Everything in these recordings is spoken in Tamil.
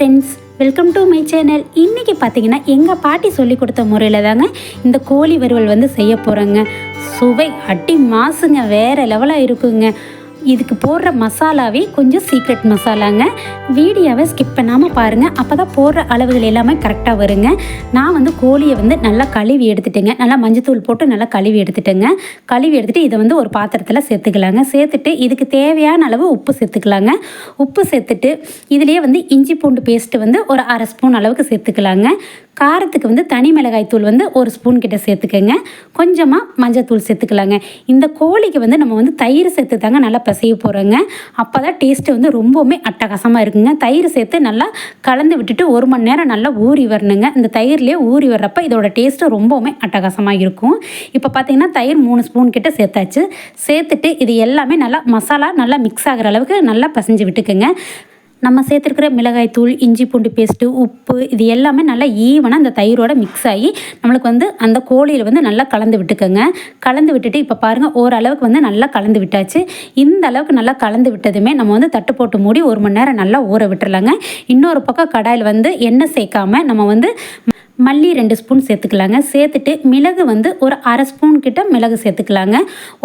Friends welcome to my channel இன்றைக்கி பார்த்தீங்கன்னா எங்கள் பாட்டி சொல்லி கொடுத்த முறையில் தாங்க இந்த கோழி வறுவல் வந்து செய்ய போகிறேங்க சுவை அடி மாசுங்க வேறு லெவலாக இருக்குங்க. இதுக்கு போடுற மசாலாவே கொஞ்சம் சீக்ரெட் மசாலாங்க. வீடியோவை ஸ்கிப் பண்ணாமல் பாருங்கள் அப்போ தான் போடுற அளவுகள் எல்லாமே கரெக்டாக வருங்க. நான் வந்து கோழியை வந்து நல்லா கழுவி எடுத்துட்டேங்க. நல்லா மஞ்சத்தூள் போட்டு நல்லா கழுவி எடுத்துட்டேங்க. கழுவி எடுத்துகிட்டு இதை வந்து ஒரு பாத்திரத்தில் சேர்த்துக்கலாங்க. சேர்த்துட்டு இதுக்கு தேவையான அளவு உப்பு சேர்த்துக்கலாங்க. உப்பு சேர்த்துட்டு இதுலேயே வந்து இஞ்சி பூண்டு பேஸ்ட்டு வந்து ஒரு அரை ஸ்பூன் அளவுக்கு சேர்த்துக்கலாங்க. காரத்துக்கு வந்து தனி மிளகாய் தூள் வந்து ஒரு ஸ்பூன் கிட்ட சேர்த்துக்கங்க. கொஞ்சமாக மஞ்சத்தூள் சேர்த்துக்கலாங்க. இந்த கோழிக்கு வந்து நம்ம வந்து தயிர் சேர்த்து தாங்க நல்லா பிசைய போகிறோங்க அப்போ தான் டேஸ்ட்டு வந்து ரொம்பவுமே அட்டகாசமாக இருக்குங்க. தயிர் சேர்த்து நல்லா கலந்து விட்டுட்டு ஒரு மணி நேரம் நல்லா ஊறி வரணுங்க. இந்த தயிர்லேயே ஊறி வர்றப்ப இதோட டேஸ்ட்டு ரொம்பவுமே அட்டகாசமாக இருக்கும். இப்போ பார்த்தீங்கன்னா தயிர் மூணு ஸ்பூன் கிட்ட சேர்த்தாச்சு. சேர்த்துட்டு இது எல்லாமே நல்லா மசாலா நல்லா மிக்ஸ் ஆகிற அளவுக்கு நல்லா பசைஞ்சு விட்டுக்குங்க. நம்ம சேர்த்துருக்கிற மிளகாய் தூள் இஞ்சி பூண்டு பேஸ்ட்டு உப்பு இது எல்லாமே நல்லா ஈவனாக அந்த தயிரோட மிக்ஸ் ஆகி நம்மளுக்கு வந்து அந்த கோழியில் வந்து நல்லா கலந்து விட்டுக்கோங்க. கலந்து விட்டுட்டு இப்போ பாருங்கள் ஓரளவுக்கு வந்து நல்லா கலந்து விட்டாச்சு. இந்த அளவுக்கு நல்லா கலந்து விட்டதுமே நம்ம வந்து தட்டு போட்டு மூடி ஒரு மணி நேரம் நல்லா ஊற விட்டுறலாங்க. இன்னொரு பக்கம் கடாயில் வந்து எண்ணெய் சேர்க்காம நம்ம வந்து மல்லி ரெண்டு ஸ்பூன் சேர்த்துக்கலாங்க. சேர்த்துட்டு மிளகு வந்து ஒரு அரை ஸ்பூன் கிட்ட மிளகு சேர்த்துக்கலாங்க.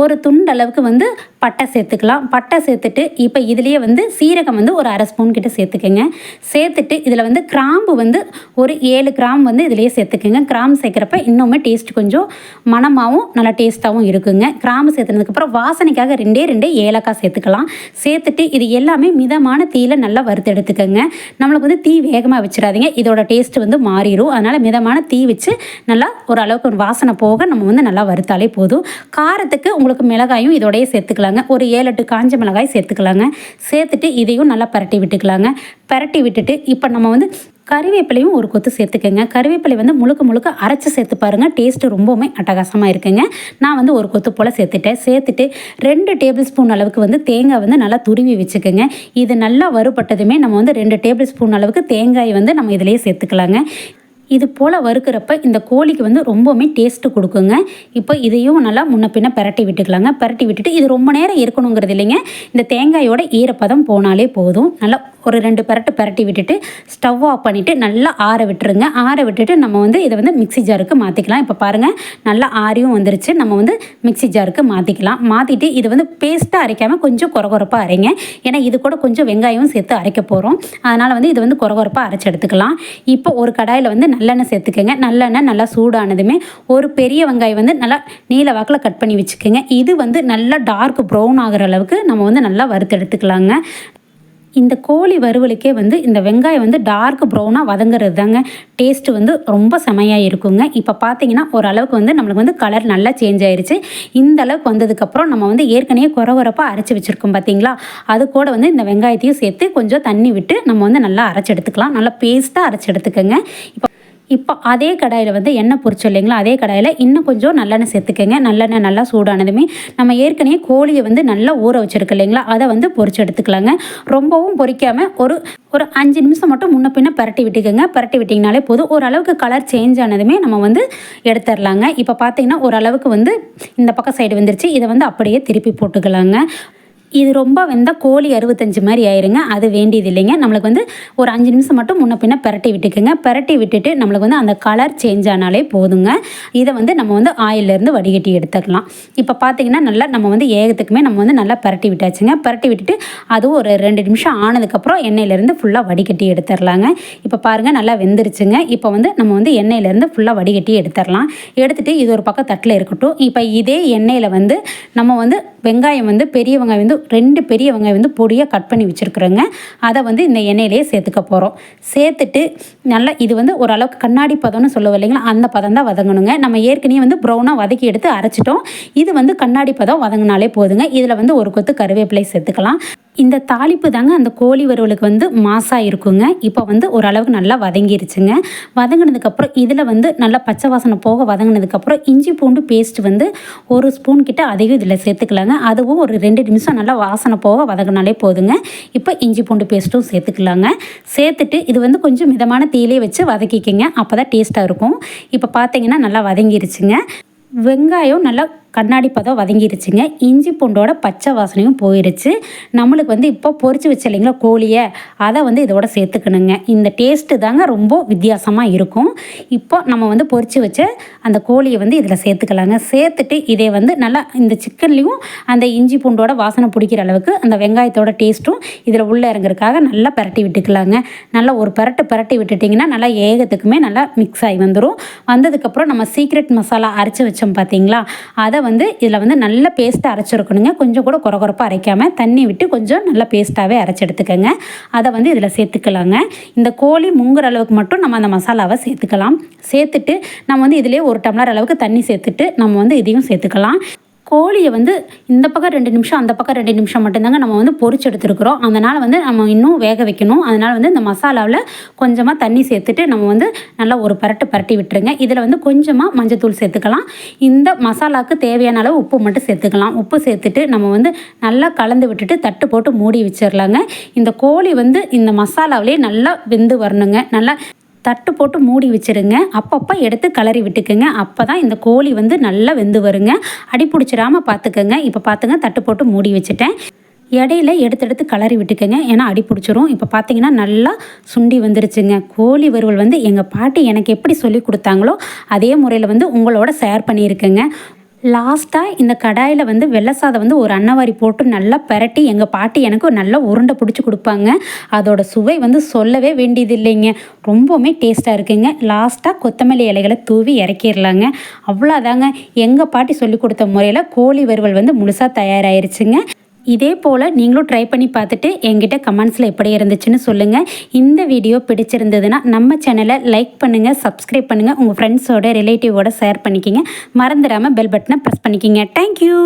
ஒரு துண்டு அளவுக்கு வந்து பட்டை சேர்த்துக்கலாம். பட்டை சேர்த்துட்டு இப்போ இதுலேயே வந்து சீரகம் வந்து ஒரு அரை ஸ்பூன் கிட்ட சேர்த்துக்கோங்க. சேர்த்துட்டு இதில் வந்து கிராம்பு வந்து ஒரு ஏழு கிராம் வந்து இதுலேயே சேர்த்துக்கோங்க. கிராம்பு சேர்க்குறப்ப இன்னுமே டேஸ்ட் கொஞ்சம் மணமாகவும் நல்லா டேஸ்ட்டாகவும் இருக்குங்க. கிராம்பு சேர்த்துனதுக்கப்புறம் வாசனைக்காக ரெண்டே ரெண்டே ஏலக்காய் சேர்த்துக்கலாம். சேர்த்துட்டு இது எல்லாமே மிதமான தீயில் நல்லா வறுத்து எடுத்துக்கோங்க. நம்மளுக்கு வந்து தீ வேகமாக வச்சிடாதீங்க. இதோட டேஸ்ட் வந்து மாறிடும் அதனால் மிதமான தீ வச்சு நல்லா ஓரளவுக்கு ஒரு வாசனை போக நம்ம வந்து நல்லா வறுத்தாலே போதும். காரத்துக்கு உங்களுக்கு மிளகாயும் இதோடய சேர்த்துக்கலாங்க. ஒரு ஏழு எட்டு காஞ்ச மிளகாய் சேர்த்துக்கலாங்க. சேர்த்துட்டு இதையும் நல்லா பரட்டி விட்டுக்கலாங்க. பரட்டி விட்டுட்டு இப்போ நம்ம வந்து கறிவேப்பிலையும் ஒரு கொத்து சேர்த்துக்கோங்க. கறிவேப்பிலை வந்து முழுக்க முழுக்க அரைச்சி சேர்த்து பாருங்கள் டேஸ்ட்டு ரொம்பவுமே அட்டகாசமாக இருக்குங்க. நான் வந்து ஒரு கொத்து போல் சேர்த்துட்டேன். சேர்த்துட்டு ரெண்டு டேபிள் ஸ்பூன் அளவுக்கு வந்து தேங்காய் வந்து நல்லா துருவி வச்சுக்கோங்க. இது நல்லா வறுபட்டதுமே நம்ம வந்து ரெண்டு டேபிள் ஸ்பூன் அளவுக்கு தேங்காய் வந்து நம்ம இதிலேயே சேர்த்துக்கலாங்க. இது போல் வறுக்கிறப்ப இந்த கோழிக்கு வந்து ரொம்பவுமே டேஸ்ட்டு கொடுக்குங்க. இப்போ இதையும் நல்லா முன்ன பின்ன பரட்டி விட்டுக்கலாங்க. பரட்டி விட்டுட்டு இது ரொம்ப நேரம் இருக்கணுங்கிறது இல்லைங்க. இந்த தேங்காயோட ஈரப்பதம் போனாலே போதும். நல்லா ஒரு ரெண்டு பரட்டு பரட்டி விட்டுட்டு ஸ்டவ் ஆஃப் பண்ணிவிட்டு நல்லா ஆற விட்டுருங்க. ஆற விட்டுட்டு நம்ம வந்து இதை வந்து மிக்சி ஜாருக்கு மாற்றிக்கலாம் இப்போ பாருங்கள் நல்லா ஆறியும் வந்துருச்சு. நம்ம வந்து மிக்சி ஜாருக்கு மாற்றிக்கலாம் மாற்றிட்டு இது வந்து பேஸ்ட்டாக அரைக்காமல் கொஞ்சம் குறகுறப்பாக அரைங்க. ஏன்னா இது கூட கொஞ்சம் வெங்காயம் சேர்த்து அரைக்க போகிறோம் அதனால் வந்து இது வந்து குறகுறப்பாக அரைச்சி எடுத்துக்கலாம். இப்போ ஒரு கடாயில் வந்து நல்லெண்ணெய் சேர்த்துக்கோங்க. நல்லெண்ணெய் நல்லா சூடானதுமே ஒரு பெரிய வெங்காயம் வந்து நல்லா நீல வாக்கில் கட் பண்ணி வச்சுக்கோங்க. இது வந்து நல்லா டார்க் ப்ரௌன் ஆகிற அளவுக்கு நம்ம வந்து நல்லா வறுத்து எடுத்துக்கலாங்க. இந்த கோழி வறுவலுக்கே வந்து இந்த வெங்காயம் வந்து டார்க் ப்ரௌனாக வதங்குறது தாங்க டேஸ்ட்டு வந்து ரொம்ப செமையாக இருக்குங்க. இப்போ பார்த்தீங்கன்னா ஓரளவுக்கு வந்து நம்மளுக்கு வந்து கலர் நல்லா சேஞ்ச் ஆயிடுச்சு இந்த அளவுக்கு வந்ததுக்கப்புறம் நம்ம வந்து ஏற்கனவே குறவரப்பாக அரைச்சி வச்சுருக்கோம் பார்த்தீங்களா அது கூட வந்து இந்த வெங்காயத்தையும் சேர்த்து கொஞ்சம் தண்ணி விட்டு நம்ம வந்து நல்லா அரைச்சி எடுத்துக்கலாம். நல்லா பேஸ்ட்டாக அரைச்சி எடுத்துக்கோங்க. இப்போ இப்போ அதே கடாயில் வந்து எண்ணெய் பொரிச்சோம் இல்லைங்களா? அதே கடாயில் இன்னும் கொஞ்சம் நல்லெண்ணெய் சேர்த்துக்கோங்க. நல்லெண்ணெய் நல்லா சூடானதுமே நம்ம ஏற்கனவே கோழியை வந்து நல்லா ஊற வச்சுருக்கு இல்லைங்களா? அதை வந்து பொரிச்சு எடுத்துக்கலாங்க. ரொம்பவும் பொரிக்காமல் ஒரு ஒரு அஞ்சு நிமிஷம் மட்டும் முன்ன பின்ன பரட்டி விட்டுக்கோங்க. பரட்டி விட்டிங்கனாலே போதும். ஓரளவுக்கு கலர் சேஞ்ச் ஆனதுமே நம்ம வந்து எடுத்துடலாங்க இப்போ பார்த்தீங்கன்னா ஓரளவுக்கு வந்து இந்த பக்கம் சைடு வந்துருச்சு. இதை வந்து அப்படியே திருப்பி போட்டுக்கலாங்க. இது ரொம்ப வெந்தால் கோழி அறுபத்தஞ்சு மாதிரி ஆயிருங்க. அது வேண்டியது இல்லைங்க. நம்மளுக்கு வந்து ஒரு அஞ்சு நிமிஷம் மட்டும் முன்ன பின்ன பரட்டி விட்டுக்குங்க. பரட்டி விட்டுட்டு நம்மளுக்கு வந்து அந்த கலர் சேஞ்ச் ஆனாலே போதுங்க. இதை வந்து நம்ம வந்து ஆயிலிருந்து வடிகட்டி எடுத்துக்கலாம் இப்போ பார்த்தீங்கன்னா நல்லா நம்ம வந்து ஏகத்துக்குமே நம்ம வந்து நல்லா பரட்டி விட்டாச்சுங்க. பரட்டி விட்டுட்டு அதுவும் ஒரு ரெண்டு நிமிஷம் ஆனதுக்கப்புறம் எண்ணெயிலேருந்து ஃபுல்லாக வடிகட்டி எடுத்துடலாங்க. இப்போ பாருங்கள் நல்லா வெந்துருச்சுங்க. இப்போ வந்து நம்ம வந்து எண்ணெயிலேருந்து ஃபுல்லாக வடிகட்டி எடுத்துடலாம். எடுத்துகிட்டு இது ஒரு பக்கம் தட்டில் இருக்கட்டும். இப்போ இதே எண்ணெயில் வந்து நம்ம வந்து வெங்காயம் வந்து பெரிய வெங்காயம் வந்து ரெண்டு பெரிய வெங்காயம் வந்து பொடியாக கட் பண்ணி வச்சுருக்குறோங்க. அதை வந்து இந்த எண்ணெயிலேயே சேர்த்துக்க போகிறோம் சேர்த்துட்டு நல்லா இது வந்து ஓரளவுக்கு கண்ணாடி பதம்னு சொல்லுவோம் இல்லைங்களா? அந்த பதம் தான் வதங்கணுங்க. நம்ம ஏற்கனவே வந்து ப்ரௌனாக வதக்கி எடுத்து அரைச்சிட்டோம். இது வந்து கண்ணாடி பதம் வதங்கினாலே போதுங்க. இதில் வந்து ஒரு கொத்து கருவேப்பிலை சேர்த்துக்கலாம். இந்த தாளிப்பு தாங்க அந்த கோழி வறுவலுக்கு வந்து மாசாக இருக்குங்க. இப்போ வந்து ஓரளவுக்கு நல்லா வதங்கிருச்சுங்க. வதங்கினதுக்கப்புறம் இதில் வந்து நல்லா பச்சை வாசனை போக வதங்கினதுக்கப்புறம் இஞ்சி பூண்டு பேஸ்ட் வந்து ஒரு ஸ்பூன் கிட்ட அதையும் இதில் சேர்த்துக்கலாங்க. அதுவும் ஒரு ரெண்டு நிமிஷம் நல்லா வாசனை போக வதங்கினாலே போதுங்க. இப்போ இஞ்சி பூண்டு பேஸ்ட்டும் சேர்த்துக்கலாங்க. சேர்த்துட்டு இது வந்து கொஞ்சம் மிதமான தீயிலே வச்சு வதக்கிக்கங்க. அப்போ தான் டேஸ்ட்டாக இருக்கும். இப்போ பார்த்தீங்கன்னா நல்லா வதங்கிருச்சுங்க. வெங்காயம் நல்லா கண்ணாடி பதம் வதங்கிருச்சுங்க. இஞ்சி பூண்டோட பச்சை வாசனையும் போயிருச்சு. நம்மளுக்கு வந்து இப்போ பொறிச்சு வச்ச இல்லைங்களா கோழியை அதை வந்து இதோட சேர்த்துக்கணுங்க. இந்த டேஸ்ட்டு தாங்க ரொம்ப வித்தியாசமாக இருக்கும். இப்போ நம்ம வந்து பொறிச்சு வச்ச அந்த கோழியை வந்து இதில் சேர்த்துக்கலாங்க. சேர்த்துட்டு இதை வந்து நல்லா இந்த சிக்கன்லேயும் அந்த இஞ்சி பூண்டோட வாசனை பிடிக்கிற அளவுக்கு அந்த வெங்காயத்தோட டேஸ்ட்டும் இதில் உள்ளே இறங்குறதுக்காக நல்லா பரட்டி விட்டுக்கலாங்க. நல்லா ஒரு பரட்டு பரட்டி விட்டுட்டிங்கன்னா நல்லா ஏகத்துக்குமே நல்லா மிக்ஸ் ஆகி வந்துடும் வந்ததுக்கப்புறம் நம்ம சீக்ரெட் மசாலா அரைச்சி வச்சோம் பார்த்தீங்களா அதை வந்து இதில் வந்து நல்ல பேஸ்ட்டாக அரைச்சிருக்கணுங்க. கொஞ்சம் கூட குறகுறப்பாக அரைக்காமல் தண்ணி விட்டு கொஞ்சம் நல்லா பேஸ்ட்டாகவே அரைச்சி எடுத்துக்கோங்க. அதை வந்து இதில் சேர்த்துக்கலாங்க. இந்த கோழி முங்குற அளவுக்கு மட்டும் நம்ம அந்த மசாலாவை சேர்த்துக்கலாம். சேர்த்துட்டு நம்ம வந்து இதிலே ஒரு டம்ளர் அளவுக்கு தண்ணி சேர்த்துட்டு நம்ம வந்து இதையும் சேர்த்துக்கலாம். கோழியை வந்து இந்த பக்கம் ரெண்டு நிமிஷம் அந்த பக்கம் ரெண்டு நிமிஷம் மட்டும்தாங்க நம்ம வந்து பொறிச்சு எடுத்துருக்குறோம். அதனால் வந்து நம்ம இன்னும் வேக வைக்கணும். அதனால் வந்து இந்த மசாலாவில் கொஞ்சமாக தண்ணி சேர்த்துட்டு நம்ம வந்து நல்லா ஒரு பரட்டு பரட்டி விட்டுருங்க. இதில் வந்து கொஞ்சமாக மஞ்சத்தூள் சேர்த்துக்கலாம். இந்த மசாலாவுக்கு தேவையான அளவு உப்பு மட்டும் சேர்த்துக்கலாம். உப்பு சேர்த்துட்டு நம்ம வந்து நல்லா கலந்து விட்டுட்டு தட்டு போட்டு மூடி வச்சிடலாங்க இந்த கோழி வந்து இந்த மசாலாவிலே நல்லா வெந்து வரணுங்க. நல்லா தட்டு போட்டு மூடி வச்சுருங்க. அப்பப்போ எடுத்து கலரி விட்டுக்குங்க. அப்போ தான் இந்த கோழி வந்து நல்லா வெந்து வருங்க. அடி பிடிச்சிடாம பார்த்துக்கோங்க இப்போ பார்த்துங்க தட்டு போட்டு மூடி வச்சுட்டேன். இடையில எடுத்து எடுத்து கலரி விட்டுக்கோங்க. ஏன்னா அடி பிடிச்சிரும். இப்போ பார்த்தீங்கன்னா நல்லா சுண்டி வந்துருச்சுங்க. கோழி வறுவல் வந்து எங்கள் பாட்டி எனக்கு எப்படி சொல்லி கொடுத்தாங்களோ அதே முறையில் வந்து உங்களோட ஷேர் பண்ணியிருக்கேங்க. லாஸ்ட்டாக இந்த கடாயில் வந்து வெள்ளை சாதம் வந்து ஒரு அன்னவாரி போட்டு நல்லா பரட்டி எங்கள் பாட்டி எனக்கு நல்லா உருண்டை பிடிச்சி கொடுப்பாங்க. அதோட சுவை வந்து சொல்லவே வேண்டியது இல்லைங்க ரொம்பவுமே டேஸ்ட்டாக இருக்குங்க. லாஸ்ட்டாக கொத்தமல்லி இலைகளை தூவி இறக்கிடலாங்க அவ்வளோதாங்க எங்கள் பாட்டி சொல்லி கொடுத்த முறையில் கோழி வறுவல் வந்து முழுசாக தயாராகிருச்சுங்க இதே போல் நீங்களும் ட்ரை பண்ணி பார்த்துட்டு எங்கிட்ட கமெண்ட்ஸில் எப்படி இருந்துச்சுன்னு சொல்லுங்கள் இந்த வீடியோ பிடிச்சிருந்ததுன்னா நம்ம சேனலை லைக் பண்ணுங்கள் சப்ஸ்கிரைப் பண்ணுங்கள் உங்கள் ஃப்ரெண்ட்ஸோட ரிலேட்டிவோட ஷேர் பண்ணிக்கிங்க. மறந்துடாமல் பெல் பட்டனை ப்ரெஸ் பண்ணிக்கிங்க. தேங்க்யூ